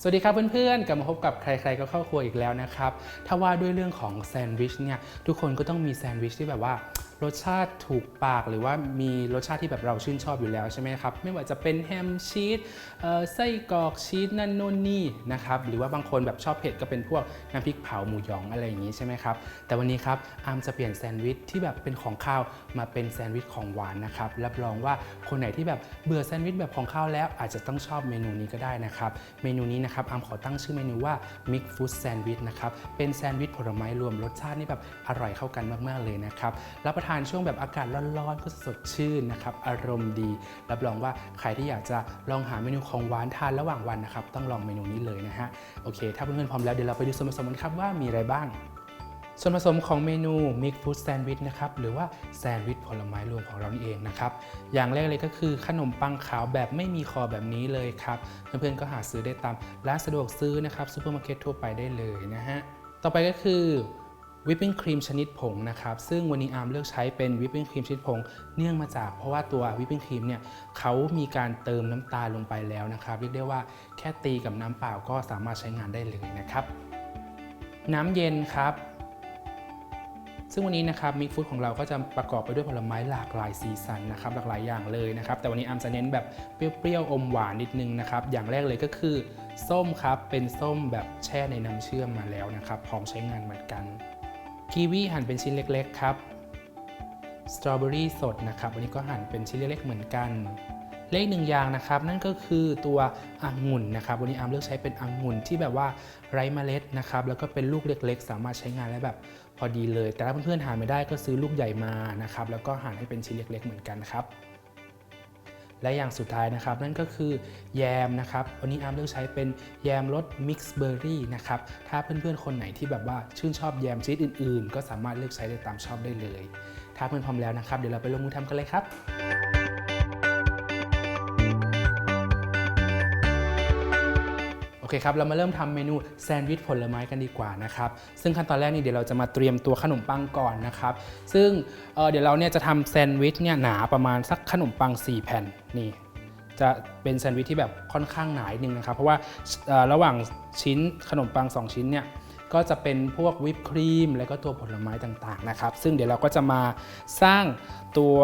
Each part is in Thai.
สวัสดีครับเพื่อนๆ กลับมาพบกับใคร ๆ ก็เข้าครัวอีกแล้วนะครับ ถ้าว่าด้วยเรื่องของแซนด์วิชเนี่ย ทุกคนก็ต้องมีแซนด์วิชที่แบบว่า รสชาติถูกปากหรือว่ามีรสชาติที่แบบเราชื่นชอบอยู่แล้วใช่ไหมครับ ไม่ว่าจะเป็นแฮมชีสไส้กรอกชีสนั่นนู่นนี่นะครับหรือว่าบางคนแบบชอบเผ็ดก็เป็นพวกน้ำพริกเผาหมูยองอะไรอย่างนี้ใช่ไหมครับแต่วันนี้ครับอาร์มจะเปลี่ยนแซนด์วิชที่แบบเป็นของข้าวมาเป็นแซนด์วิชของหวานนะครับรับรองว่าคนไหนที่แบบเบื่อแซนด์วิชแบบของข้าวแล้ว อาจจะต้องชอบเมนูนี้ก็ได้นะครับเมนูนี้นะครับอาร์มขอตั้งชื่อเมนูว่า Mix Food Sandwich นะครับเป็นแซนด์วิชผลไม้รวมรสชาตินี่แบบอร่อยเข้ากันมากๆเลยนะครับรับประทานช่วงแบบอากาศร้อนๆก็สดชื่นนะครับอารมณ์ดี รับรองว่าใครที่อยากจะลองหาเมนูของหวานทานระหว่างวันนะครับต้องลองเมนูนี้เลยนะฮะโอเค ถ้าเพื่อนๆพร้อมแล้วเดี๋ยวเราไปดูส่วนผสมกันครับว่ามีอะไรบ้างส่วนผสมของเมนู Mix Food Sandwich นะครับ หรือว่าแซนด์วิชผลไม้รวมของเรานี่เองนะครับ อย่างแรกเลยก็คือขนมปังขาวแบบไม่มีคอแบบนี้เลยครับ เพื่อนๆก็หาซื้อได้ตามร้านสะดวกซื้อนะครับซูเปอร์มาร์เก็ตทั่วไปได้เลยนะฮะ ต่อไปก็คือ วิปปิ้งครีมชนิดผงนะครับซึ่งวันนี้อาร์มเลือกใช้เป็นวิปปิ้งครีมชนิดผงเนื่องมาจากเพราะว่าตัววิปปิ้งครีมเนี่ยเขามีการเติมน้ำตาลลงไปแล้วนะครับเรียกได้ว่าแค่ตีกับน้ำเปล่าก็สามารถใช้งานได้เลยนะครับ น้ำเย็นครับซึ่งวันนี้นะครับมิกฟู้ดของเราก็จะประกอบไปด้วยผลไม้หลากหลายสีสันนะครับหลากหลายอย่างเลยนะครับแต่วันนี้อามจะเน้นแบบเปรี้ยวๆอมหวานนิดนึงนะครับอย่างแรกเลยก็คือ ส้มครับเป็นส้มแบบแช่ในน้ำเชื่อมมาแล้วนะครับพร้อมใช้งานเหมือนกัน กีวีหั่นเป็นชิ้นเล็กๆครับสตรอเบอรี่สดนะครับวันนี้ก็หั่นเป็นชิ้นเล็กๆเหมือนกันเลขหนึ่งอย่างนะครับ นั่นก็คือตัวองุ่นนะครับวันนี้อาร์มเลือกใช้เป็นองุ่นที่แบบว่าไร้เมล็ดนะครับแล้วก็เป็นลูกเล็กๆ สามารถใช้งานได้แบบพอดีเลย แต่ถ้าเพื่อนๆหาไม่ได้ก็ซื้อลูกใหญ่มานะครับแล้วก็หั่นให้เป็นชิ้นเล็กๆเหมือนกันครับ และอย่างสุดท้ายนะครับ นั่นก็คือแยมนะครับ วันนี้อาร์มเลือกใช้เป็นแยมรสมิกซ์เบอร์รี่นะครับ ถ้าเพื่อนๆ คนไหนที่แบบว่าชื่นชอบแยมชนิดอื่นๆ ก็สามารถเลือกใช้ได้ตามชอบได้เลย ถ้าเพื่อนพร้อมแล้วนะครับ เดี๋ยวเราไปลงมือทำกันเลยครับ อเคครับ เรามาเริ่มทำเมนูแซนด์วิชผลไม้กันดีกว่านะครับ ซึ่งขั้นตอนแรกนี่เดี๋ยวเราจะมาเตรียมตัวขนมปังก่อนนะครับ ซึ่งเเดี๋ยวเราเนี่ยจะทำแซนด์วิชเนี่ยหนาประมาณสักขนมปัง 4 แผ่นนี่ จะเป็นแซนด์วิชที่แบบค่อนข้างหนานึงนะครับ เพราะว่าระหว่างชิ้นขนมปัง 2 ชิ้นเนี่ยก็จะเป็นพวกวิปครีม แล้วก็ตัวผลไม้ต่างๆนะครับ ซึ่งเดี๋ยวเราก็จะมาสร้างตัว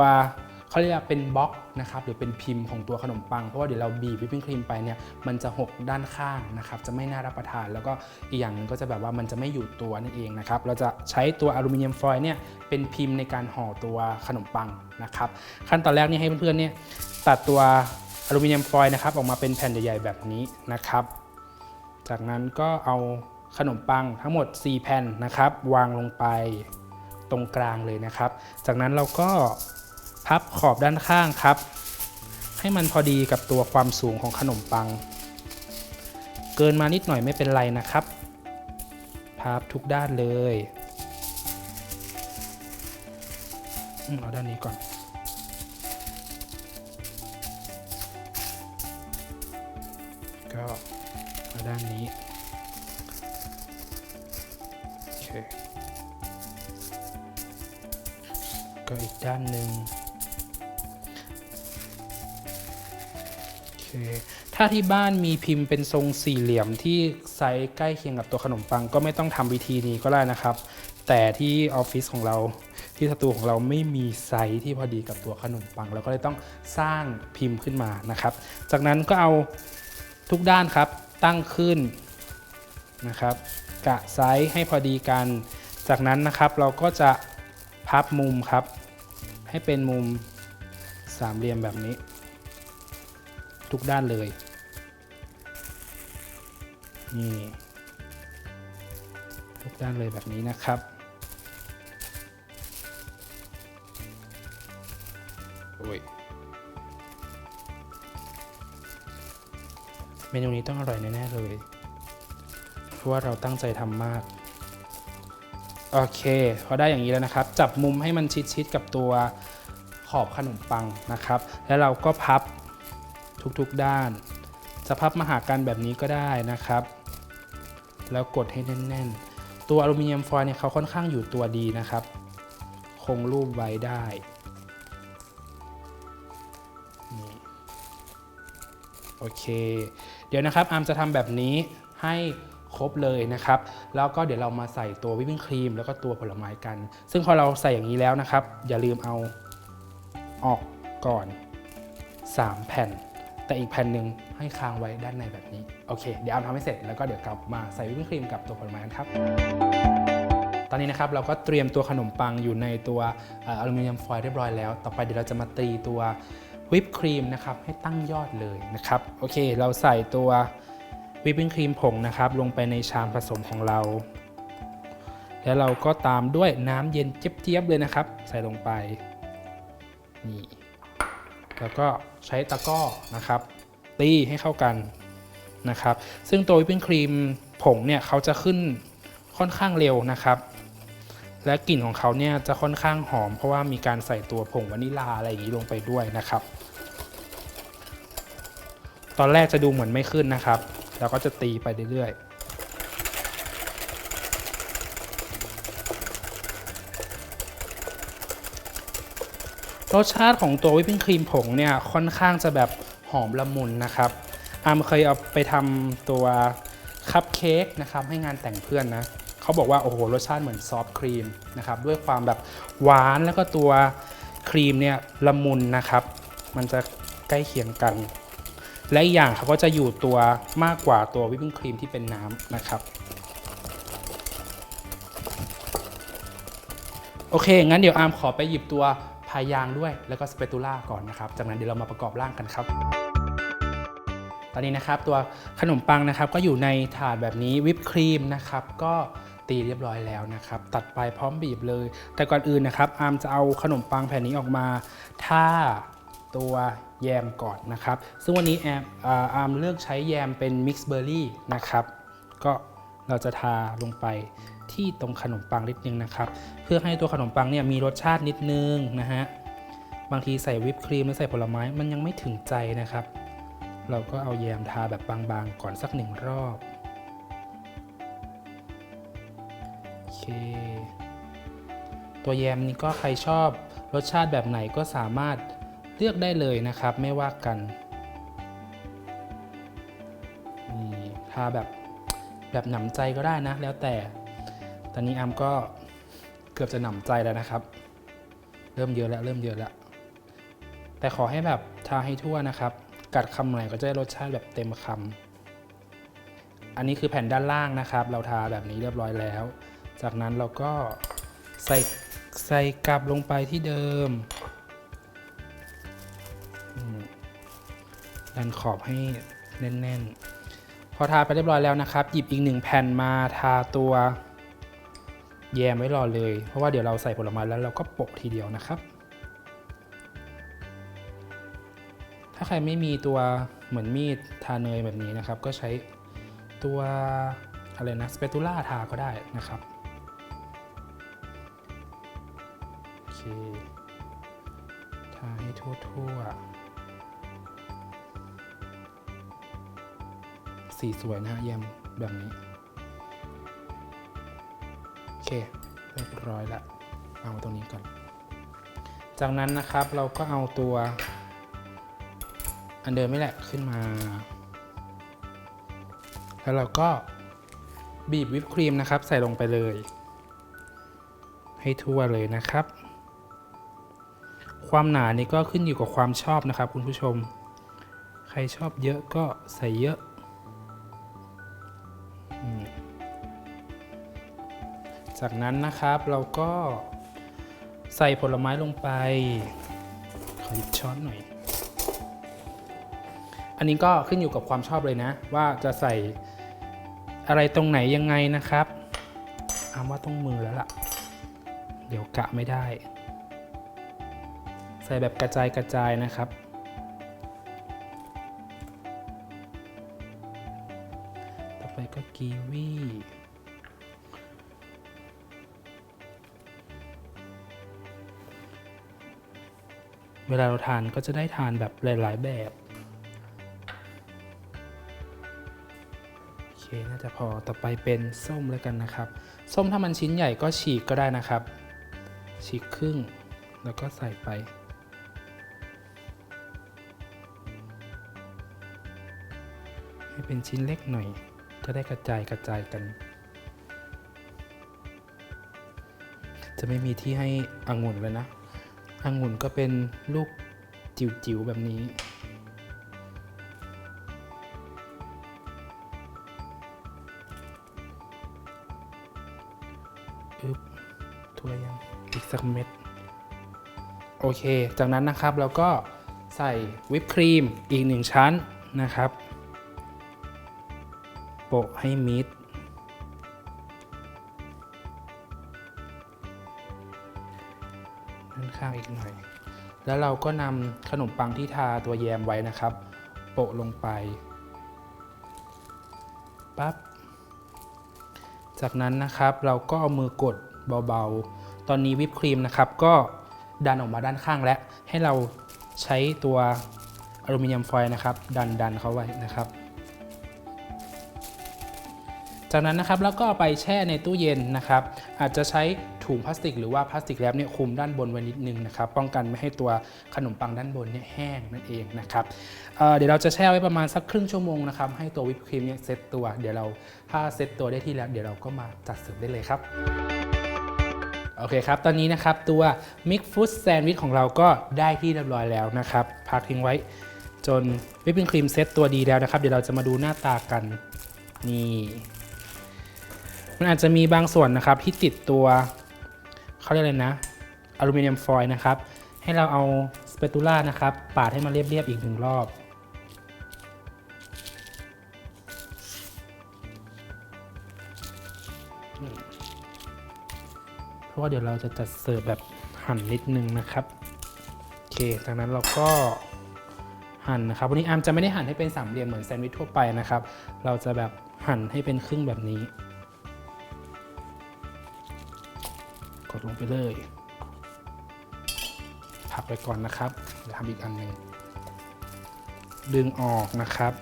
เขาเรียกว่าเป็นบล็อกนะครับหรือเป็นพิมพ์ของตัวขนมปังเพราะว่าเดี๋ยวเราบีบวิปปิ้งครีมไปเนี่ยมันจะหกด้านข้างนะครับจะไม่น่ารับประทาน แล้วก็อีกอย่างนึงก็จะแบบว่ามันจะไม่อยู่ตัวนั่นเองนะครับเราจะใช้ตัวอลูมิเนียมฟอยล์เนี่ยเป็นพิมพ์ในการห่อตัวขนมปังนะครับขั้นตอนแรกนี่ให้เพื่อนๆเนี่ยตัดตัวอลูมิเนียมฟอยล์นะครับออกมาเป็นแผ่นใหญ่ๆแบบนี้นะครับจากนั้นก็เอาขนมปังทั้งหมด 4 แผ่นนะครับ วางลงไปตรงกลางเลยนะครับ จากนั้นเราก็ พับขอบด้านข้างครับ ให้มันพอดีกับตัวความสูงของขนมปัง เกินมานิดหน่อยไม่เป็นไรนะครับ พับทุกด้านเลยเอาด้านนี้ก่อน ก็มาด้านนี้โอเคก็อีกด้านหนึ่ง ถ้าที่บ้านมีพิมพ์เป็นทรงสี่เหลี่ยมที่ไซส์ใกล้เคียงกับตัวขนมปังก็ไม่ต้องทำวิธีนี้ก็ได้นะครับ แต่ที่ออฟฟิศของเราที่สตูของเราไม่มีไซส์ที่พอดีกับตัวขนมปังเราก็เลยต้องสร้างพิมพ์ขึ้นมานะครับ จากนั้นก็เอาทุกด้านครับตั้งขึ้นนะครับกะไซส์ให้พอดีกัน จากนั้นนะครับเราก็จะพับมุมครับ ให้เป็นมุมสามเหลี่ยมแบบนี้ ทุกด้านเลย นี่ทุกด้านเลยแบบนี้นะครับ โอ้ย เมนูนี้ต้องอร่อยแน่ๆเลย เพราะว่าเราตั้งใจทำมาก โอเค พอได้อย่างนี้แล้วนะครับ จับมุมให้มันชิดๆกับตัวขอบขนมปังนะครับ แล้วเราก็พับ ทุกๆด้านจะพับมาหากันแบบนี้ก็ได้นะครับ แล้วกดให้แน่นๆ ตัวอลูมิเนียมฟอยล์เนี่ยเขาค่อนข้างอยู่ตัวดีนะครับ คงรูปไว้ได้โอเค เดี๋ยวนะครับอาร์มจะทำแบบนี้ให้ครบเลยนะครับ แล้วก็เดี๋ยวเรามาใส่ตัววิปปิ้งครีมแล้วก็ตัวผลไม้กัน ซึ่งพอเราใส่อย่างนี้แล้วนะครับ อย่าลืมเอาออกก่อน 3 แผ่น แต่อีกแผ่นหนึ่งให้ค้างไว้ด้านในแบบนี้ โอเค เดี๋ยวเอามทำให้เสร็จแล้วก็เดี๋ยวกลับมาใส่วิปครีมกับตัวผลไม้กันครับ ตอนนี้นะครับเราก็เตรียมตัวขนมปังอยู่ในตัวอลูมิเนียมฟอยล์เรียบร้อยแล้ว ต่อไปเดี๋ยวเราจะมาตีตัววิปครีมนะครับให้ตั้งยอดเลยนะครับ โอเค เราใส่ตัววิปครีมผงนะครับลงไปในชามผสมของเรา แล้วเราก็ตามด้วยน้ำเย็นเจี๊ยบๆเลยนะครับ ใส่ลงไปนี่ แล้วก็ใช้ตะก้อนะครับ ตีให้เข้ากันนะครับ ซึ่งตัววิปปิ้งครีมผงเนี่ยเขาจะขึ้นค่อนข้างเร็วนะครับ และกลิ่นของเขาเนี่ยจะค่อนข้างหอม เพราะว่ามีการใส่ตัวผงวานิลาอะไรอย่างนี้ลงไปด้วยนะครับ ตอนแรกจะดูเหมือนไม่ขึ้นนะครับเราก็จะตีไปเรื่อยๆ รสชาติของตัววิปปิ้งครีมผงเนี่ยค่อนข้างจะแบบหอมละมุนนะครับอามเคยเอาไปทำตัวคัพเค้กนะครับให้งานแต่งเพื่อนนะเขาบอกว่าโอ้โหรสชาติเหมือนซอฟต์ครีมนะครับด้วยความแบบหวานแล้วก็ตัวครีมเนี่ยละมุนนะครับ มันจะใกล้เคียงกัน และอีกอย่างเขาก็จะอยู่ตัวมากกว่าตัววิปปิ้งครีมที่เป็นน้ำนะครับโอเค งั้นเดี๋ยวอาร์มขอไปหยิบตัว พายางด้วยแล้วก็สเปตูล่าก่อนนะครับ จากนั้นเดี๋ยวเรามาประกอบร่างกันครับ ตอนนี้นะครับตัวขนมปังนะครับก็อยู่ในถาดแบบนี้วิปครีมนะครับก็ตีเรียบร้อยแล้วนะครับ ตัดไปพร้อมบีบเลย แต่ก่อนอื่นนะครับ อาร์มจะเอาขนมปังแผ่นนี้ออกมาท่าตัวแยมก่อนนะครับ ซึ่งวันนี้แอมอาร์มเลือกใช้แยมเป็นมิกซ์เบอร์รี่นะครับ ก็เราจะทาลงไป ที่ตรงขนมปังนิดนึงนะครับ เพื่อให้ตัวขนมปังเนี่ยมีรสชาตินิดนึงนะฮะบางทีใส่วิปครีมหรือใส่ผลไม้มันยังไม่ถึงใจนะครับ เราก็เอาแยมทาแบบบางๆก่อนสักหนึ่งรอบโอเคตัวแยมนี้ก็ใครชอบรสชาติแบบไหนก็สามารถเลือกได้เลยนะครับ ไม่ว่ากันนี่ทาแบบแบบหนำใจก็ได้นะ แล้วแต่ ตอนนี้อัมก็เกือบจะหนำใจแล้วนะครับ เริ่มเยอะแล้วเริ่มเยอะแล้ว แต่ขอให้แบบทาให้ทั่วนะครับ กัดคำไหนก็จะได้รสชาติแบบเต็มคำ อันนี้คือแผ่นด้านล่างนะครับ เราทาแบบนี้เรียบร้อยแล้ว จากนั้นเราก็ใส่ใส่กลับลงไปที่เดิมอืมดันขอบให้แน่นๆ พอทาไปเรียบร้อยแล้วนะครับ หยิบอีกหนึ่งแผ่นมาทาตัว แยมไว้รอเลย เพราะว่าเดี๋ยวเราใส่ผลไม้แล้วเราก็โปะทีเดียวนะครับ ถ้าใครไม่มีตัวเหมือนมีดทาเนยแบบนี้นะครับ ก็ใช้ตัวอะไรนะสเปตูล่าทาก็ได้นะครับโอเคทาให้ทั่วๆสีสวยนะฮะแยมแบบนี้ เคเรียบร้อยละเอาตรงนี้ก่อน จากนั้นนะครับเราก็เอาตัว อันเดิมไม่แหละขึ้นมา แล้วเราก็บีบวิปครีมนะครับ ใส่ลงไปเลย ให้ทั่วเลยนะครับ ความหนานี่ก็ขึ้นอยู่กับความชอบนะครับ คุณผู้ชม ใครชอบเยอะก็ใส่เยอะ จากนั้นนะครับเราก็ใส่ผลไม้ลงไป ขอหยิบช้อนหน่อย อันนี้ก็ขึ้นอยู่กับความชอบเลยนะ ว่าจะใส่อะไรตรงไหนยังไงนะครับอามว่าต้องมือแล้วล่ะ เดี๋ยวกะไม่ได้ ใส่แบบกระจายกระจายนะครับ ต่อไปก็กีวี เวลาเราทานก็จะได้ทานแบบหลาย ๆ แบบโอเคน่าจะพอต่อไปเป็นส้มแล้วกันนะครับ ส้มถ้ามันชิ้นใหญ่ก็ฉีกก็ได้นะครับ ฉีกครึ่ง แล้วก็ใส่ไปให้เป็นชิ้นเล็กหน่อย จะได้กระจายกระจายกัน จะไม่มีที่ให้องุ่นเลยนะ องุ่นก็เป็นลูกจิ๋วๆแบบนี้ อึบทั่วยังอีกสักเม็ด โอเค จากนั้นนะครับเราก็ใส่วิปครีมอีกหนึ่งชั้นนะครับ โปะให้มิด ข้างอีกหน่อย แล้วเราก็นำขนมปังที่ทาตัวแยมไว้นะครับ โปะลงไปปั๊บจากนั้นนะครับเราก็เอามือกดเบาๆ ตอนนี้วิปครีมนะครับ ก็ดันออกมาด้านข้างแล้วให้เราใช้ตัวอลูมิเนียมฟอยล์นะครับ ดันดันเขาไว้นะครับ จากนั้นนะครับแล้วก็ไปแช่ในตู้เย็นนะครับอาจจะใช้ถุงพลาสติก หรือว่าพลาสติกแรปเนี่ยคลุมด้านบนไว้นิดนึงนะครับป้องกันไม่ให้ตัวขนมปังด้านบนเนี่ยแห้งนั่นเองนะครับเเดี๋ยวเราจะแช่ไว้ประมาณสักครึ่งชั่วโมงนะครับให้ตัววิปครีมเนี่ยเซตตัวเดี๋ยวเราถ้าเซตตัวได้ที่แล้ว เดี๋ยวเราก็มาจัดเสิร์ฟได้เลยครับโอเคครับ ตอนนี้นะครับตัวมิกฟุตแซนด์วิชของเราก็ได้ที่เรียบร้อยแล้วนะครับ พักทิ้งไว้จนวิปปิ้งครีมเซตตัวดีแล้วนะครับ เดี๋ยวเราจะมาดูหน้าตากันนี่ มันอาจจะมีบางส่วนนะครับที่ติดตัวเขาเรียกอะไรนะอลูมิเนียมฟอยล์นะครับ ให้เราเอาสเปตูล่านะครับ ปาดให้มันเรียบๆอีกหนึ่งรอบ เพราะว่าเดี๋ยวเราจะจัดเสิร์ฟแบบหั่นนิดนึงนะครับโอเคจากนั้นเราก็หั่นนะครับวันนี้อาร์มจะไม่ได้หั่นให้เป็นสามเหลี่ยมเหมือนแซนด์วิชทั่วไปนะครับ เราจะแบบหั่นให้เป็นครึ่งแบบนี้ ไปเลยพักไปก่อนนะครับเดี๋ยวทำอีกอันหนึ่งดึงออกนะครับ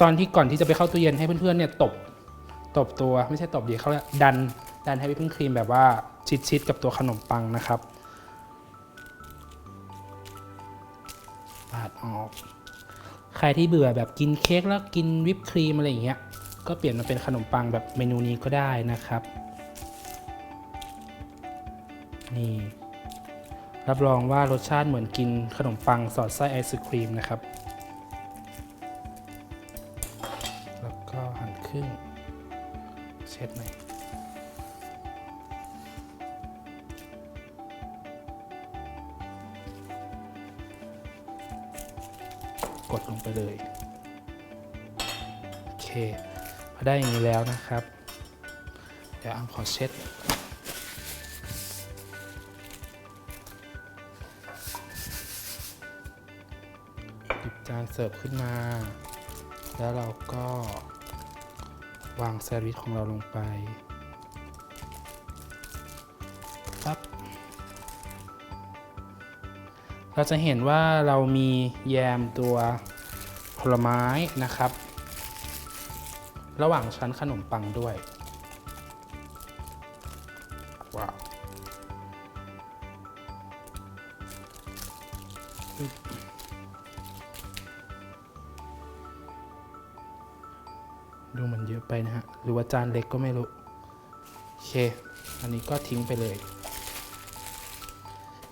ตอนที่ก่อนที่จะไปเข้าตู้เย็นให้เพื่อนๆเนี่ยตบตบตัวไม่ใช่ตบดีเขาดันดันให้วิปปิ้งครีมแบบว่าชิดๆกับตัวขนมปังนะครับปาดออก ใครที่เบื่อแบบกินเค้กแล้วกินวิปครีมอะไรอย่างเงี้ยก็เปลี่ยนมาเป็นขนมปังแบบเมนูนี้ก็ได้นะครับ นี่ รับรองว่ารสชาติเหมือนกินขนมปังสอดไส้ไอศครีมนะครับ แล้วก็หั่นครึ่งเช็ดหน่อยกดลงไปเลย โอเค พอได้อย่างนี้แล้วนะครับ เดี๋ยวอ้ำขอเช็ด บจานเสิร์ฟขึ้นมา แล้วเราก็วางแซนด์วิชของเราลงไปปั๊บเราจะเห็นว่าเรามีแยมตัวผลไม้นะครับ ระหว่างชั้นขนมปังด้วยว้าว ดูมันเยอะไปนะฮะ หรือว่าจานเล็กก็ไม่รู้ โอเค อันนี้ก็ทิ้งไปเลย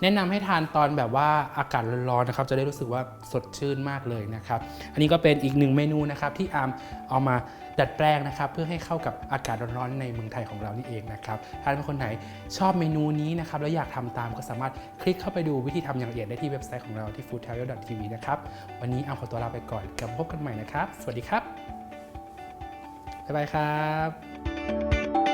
แนะนำให้ทานตอนแบบว่าอากาศร้อนๆนะครับ จะได้รู้สึกว่าสดชื่นมากเลยนะครับ อันนี้ก็เป็นอีกหนึ่งเมนูนะครับที่อาร์มเอามาดัดแปลงนะครับ เพื่อให้เข้ากับอากาศร้อนๆในเมืองไทยของเรานี่เองนะครับถ้าเป็นคนไหนชอบเมนูนี้นะครับแล้วอยากทำตามก็สามารถคลิกเข้าไปดูวิธีทำอย่างละเอียดได้ที่เว็บไซต์ของเราที่ f o o d t a l e t v นะครับ วันนี้อาร์มขอตัวลาไปก่อนกับพบกันใหม่นะครับ สวัสดีครับ บ๊ายบายครับ